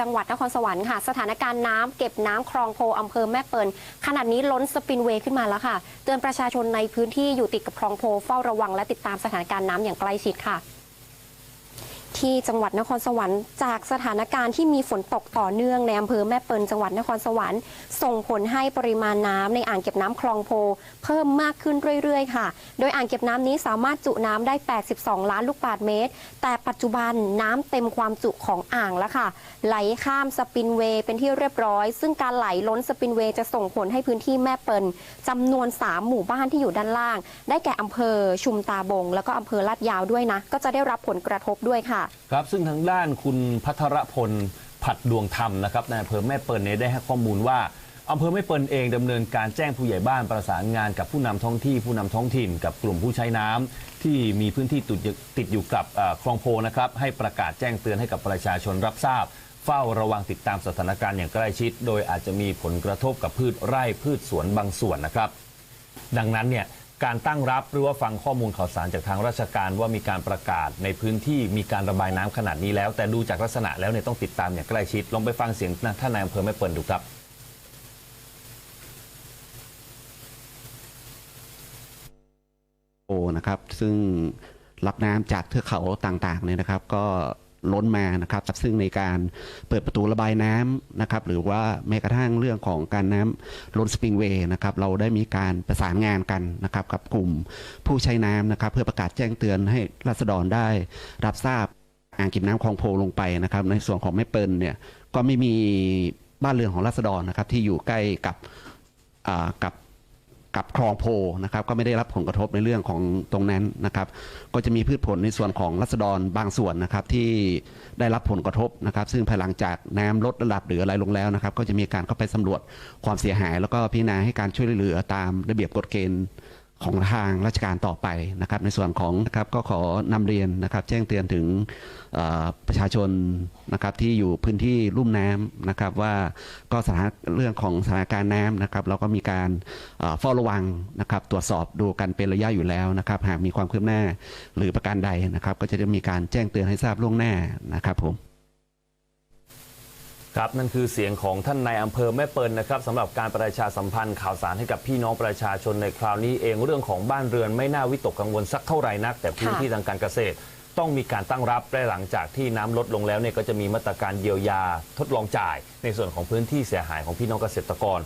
จังหวัดนครสวรรค์ค่ะ สถานการณ์น้ำเก็บน้ำคลองโพอำเภอแม่เปิลขนาดนี้ล้นสปินเวย์ขึ้นมาแล้วค่ะ เตือนประชาชนในพื้นที่อยู่ติดกับคลองโพเฝ้าระวังและติดตามสถานการณ์น้ำอย่างใกล้ชิดค่ะ ที่จังหวัดนครสวรรค์จากสถานการณ์ที่มีฝนตกต่อเนื่องในอำเภอแม่เปิลจังหวัดนครสวรรค์ ส่งผลให้ปริมาณน้ำในอ่างเก็บน้ำคลองโพ เพิ่มมากขึ้นเรื่อย ๆ ค่ะ โดยอ่างเก็บน้ำนี้สามารถจุน้ำได้ 82 ล้านลูกบาศก์เมตร แต่ปัจจุบันน้ำเต็มความจุของอ่างแล้วค่ะ ไหลข้ามสปินเวย์เป็นที่เรียบร้อย ซึ่งการไหลล้นสปินเวย์จะส่งผลให้พื้นที่แม่เปิลจำนวน 3 หมู่บ้านที่อยู่ด้านล่าง ได้แก่อำเภอชุมตาบง แล้วก็อำเภอลาดยาวด้วยนะ ก็จะได้รับผลกระทบด้วยค่ะครับซึ่งทางด้านคุณพัทรพลผัดดวงธรรมนะครับในอำเภอแม่เปิลเนี่ยได้ให้ข้อมูลว่าอำเภอแม่เปิลเองดำเนินการแจ้งผู้ใหญ่บ้านประสานงานกับผู้นำท้องที่ผู้นำท้องถิ่น กับกลุ่มผู้ใช้น้ำที่มีพื้นที่ติดอยู่ติดอยู่กับเอ่อคลองโพนะครับให้ประกาศแจ้งเตือนให้กับประชาชนรับทราบ เฝ้าระวังติดตามสถานการณ์อย่างใกล้ชิด โดยอาจจะมีผลกระทบกับพืชไร่พืชสวนบางส่วนนะครับ ดังนั้นเนี่ย การตั้งรับหรือว่าฟังข้อมูลข่าวสารจากทางราชการว่ามีการประกาศในพื้นที่มีการระบายน้ำขนาดนี้แล้ว แต่ดูจากลักษณะแล้วเนี่ยต้องติดตามอย่างใกล้ชิดลองไปฟังเสียงท่านนายอำเภอแม่เปิลดูครับโอนะครับซึ่งรับน้ำจากเทือกเขาต่างๆเนี่ยนะครับ ก็ ล้นมานะครับซึ่งในการเปิดประตูระบายน้ำนะครับหรือว่าแม้กระทั่งเรื่องของการน้ำล้นสปริงเวย์นะครับเราได้มีการประสานงานกันนะครับกับกลุ่มผู้ใช้น้ำนะครับเพื่อประกาศแจ้งเตือนให้รัษฎรได้รับทราบอ่างเก็บน้ำคลองโพลงไปนะครับในส่วนของแม่เปิลเนี่ยก็ไม่มีบ้านเรือนของรัษฎรนะครับที่อยู่ใกล้กับอ่ากับ กับคลองโพนะครับก็ไม่ได้รับผลกระทบในเรื่องของตรงนั้นนะครับ ก็จะมีพืชผลในส่วนของรัศดรบางส่วนนะครับที่ได้รับผลกระทบนะครับ ซึ่งภายหลังจากน้ำลดระดับหรืออะไรลงแล้วนะครับ ก็จะมีการเข้าไปสำรวจความเสียหาย แล้วก็พิจารณาให้การช่วยเหลือตามระเบียบกฎเกณฑ์ ของทางราชการต่อไปนะครับ ในส่วนของนะครับก็ขอนำเรียนนะครับ แจ้งเตือนถึงประชาชนนะครับที่อยู่พื้นที่ลุ่มน้ำนะครับ ว่าก็สถานเรื่องของสถานการณ์น้ำนะครับ เราก็มีการเอ่อเฝ้าระวังนะครับ ตรวจสอบดูกันเป็นระยะอยู่แล้วนะครับ หากมีความคืบหน้าหรือประการใดนะครับ ก็จะได้มีการแจ้งเตือนให้ทราบล่วงหน้านะครับผม ครับนั่นคือเสียงของท่านนายอำเภอแม่เปิลนะครับสำหรับการประชาสัมพันธ์ข่าวสารให้กับพี่น้องประชาชนในคราวนี้เองเรื่องของบ้านเรือนไม่น่าวิตกกังวลสักเท่าไหร่นัก แต่พื้นที่ทางการเกษตร ต้องมีการตั้งรับและหลังจากที่น้ำลดลงแล้วเนี่ยก็จะมีมาตรการเยียวยาทดลองจ่าย ในส่วนของพื้นที่เสียหายของพี่น้องเกษตรกร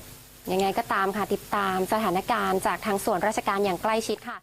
ยังไงก็ตามค่ะติดตามสถานการณ์จากทางส่วนราชการอย่างใกล้ชิดค่ะ